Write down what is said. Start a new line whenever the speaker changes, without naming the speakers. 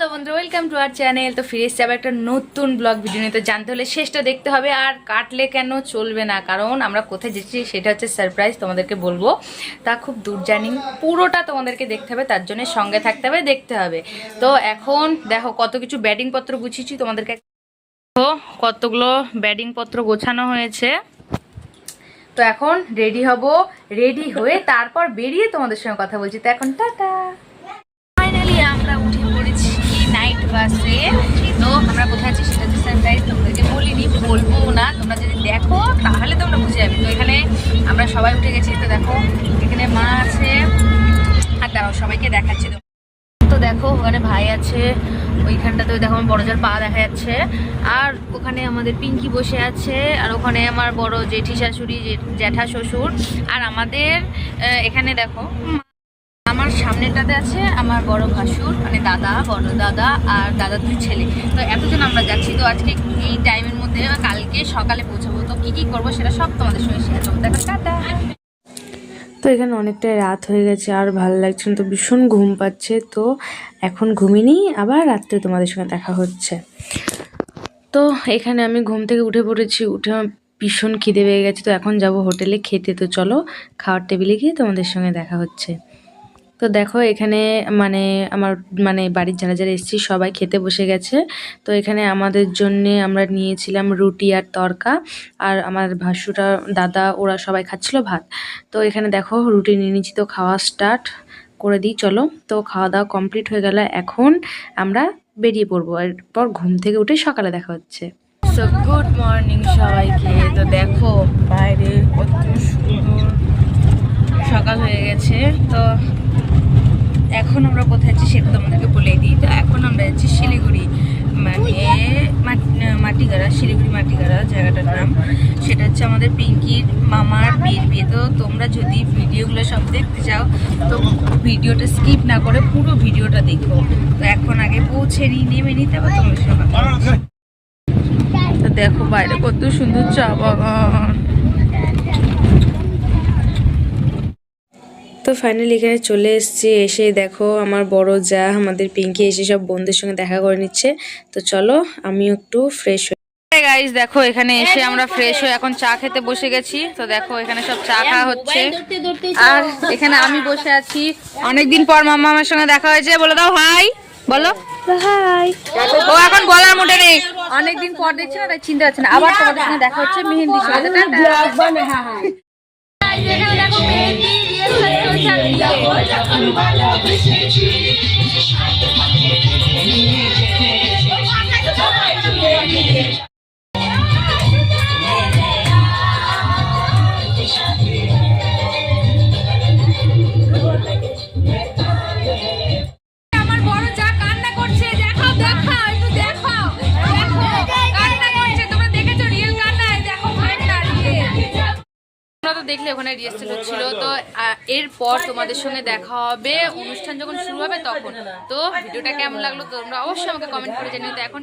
Hello বন্ধু welcome to R channel তো ফিরে এসছে আবার একটা নতুন ব্লগ ভিডিও নিয়ে। তো জানতে হলে শেষটা দেখতে হবে আর কাটলে কেন চলবে না? কারণ আমরা কোথায় যেছি সেটা হচ্ছে সারপ্রাইজ তোমাদেরকে বলব। তা খুব দূর জার্নি পুরোটা তোমাদেরকে দেখতে হবে, তার জন্য সঙ্গে থাকতে হবে, দেখতে হবে। তো এখন দেখো কত কিছু ব্যাটিং পত্র গুছিয়েছি তোমাদেরকে। কতগুলো ব্যাটিং পত্র গোছানো হয়েছে। তো এখন রেডি হব রেডি হয়ে তারপর বেরিয়ে তোমাদের সঙ্গে কথা বলছি। তো এখন টাটা। বাসে তো আমরা কোথায় আছি সেটা হচ্ছে সারপ্রাইজ তোমাদেরকে বলিনি, বলব না। তোমরা যদি দেখো, তাহলে তোমরা বুঝে যাবে। তো এখানে আমরা সবাই উঠে গেছি। তো দেখো, এখানে মা আছে। আর দাঁড়াও সবাইকে দেখাচ্ছি তো। দেখো, ওখানে ভাই আছে। ওইখানটাতে দেখো, আমার বড় যার পা দেখা যাচ্ছে। আর ওখানে আমাদের পিঙ্কি বসে আছে। আর ওখানে আমার বড় জেঠি শাশুড়ি জ্যাঠা শ্বশুর। আর আমাদের এখানে দেখো সামনেটাতে আছে আমার বড় ভাসুর মানে দাদা, বড় দাদা আর দাদা দুই ছেলে। তো এতজন আমরা যাচ্ছি। তো আজকে এই টাইমের মধ্যে কালকে সকালে পৌঁছাবো। তো কি কি করব সেটা সব তোমাদের সঙ্গে শেয়ার করব। দেখো, টাটা!
তো এখানে অনেকটাই রাত হয়ে গেছে আর ভালো লাগছে না। তো ভীষণ ঘুম পাচ্ছে। তো এখন ঘুমিনি, আবার রাত্রে তোমাদের সঙ্গে দেখা হচ্ছে। তো এখানে আমি ঘুম থেকে উঠে পড়েছি। উঠে ভীষণ খিদে পেয়ে গেছে। তো এখন যাব হোটেলে খেতে। তো চলো, খাওয়ার টেবিলে গিয়ে তোমাদের সঙ্গে দেখা হচ্ছে। তো দেখো এখানে মানে আমার মানে বাড়ির যারা যারা এসেছি সবাই খেতে বসে গেছে। তো এখানে আমাদের জন্যে আমরা নিয়েছিলাম রুটি আর তরকা। আর আমার ভাসুরা দাদা, ওরা সবাই খাচ্ছিল ভাত। তো এখানে দেখো রুটি নিয়ে নিচ্ছি, তো খাওয়া স্টার্ট করে দিই, চলো। তো খাওয়া দাওয়া কমপ্লিট হয়ে গেলে এখন আমরা বেরিয়ে পড়ব। এরপর ঘুম থেকে উঠে সকালে দেখা হচ্ছে।
সো গুড মর্নিং সবাইকে। তো দেখো বাইরে কত সুন্দর সকাল হয়ে গেছে। তো এখন আমরা কোথায় আছি সেটা তোমাদেরকে বলে দিই। তো এখন আমরা যাচ্ছি শিলিগুড়ি মানে মাট- মাটিগাড়া, শিলিগুড়ি মাটিগাড়া জায়গাটার নাম। সেটা হচ্ছে আমাদের পিঙ্কির মামার বিয়ের বিয়ে। তো তোমরা যদি ভিডিওগুলো সব দেখতে চাও, তো ভিডিওটা স্কিপ না করে পুরো ভিডিওটা দেখো। তো এখন আগে পৌঁছে নিই, নেমে নিই, তারপর তোমাদের সঙ্গে তো দেখো বাইরে কত সুন্দর চা বাগান।
তো ফাইনালি এখানে চলে এসেছি এসে দেখো আমার বড় যা আমাদের পিঙ্কি এসে সব বন্ধুদের সঙ্গে দেখা করে নিচ্ছে। তো চলো আমিও একটু ফ্রেশ
গাইস দেখো এখানে এসে আমরা ফ্রেশ হয়ে এখন চা খেতে বসে গেছি। তো দেখো এখানে সব চা খাওয়া হচ্ছে। আর এখানে আমি বসে আছি। অনেকদিন পর মাম্মা আমার সঙ্গে দেখা হয়েছে। বলে দাও হাই বলো।
হাই
ও এখন বলার মুডে নেই। অনেকদিন পর দেখছি না তাই চিন্তা হচ্ছে না। আবার তোমাদের সঙ্গে দেখা হচ্ছে মেহেন্দি সাথে চলছে আর বিয়ে। আমার তোমরা তো দেখলে ওখানে রিহার্সেল হচ্ছিল, তো এরপর তোমাদের সঙ্গে দেখা হবে। অনুষ্ঠান যখন শুরু হবে তখন। তো, ভিডিওটা কেমন লাগল তোমরা অবশ্যই আমাকে কমেন্ট করে জানিও। তো এখন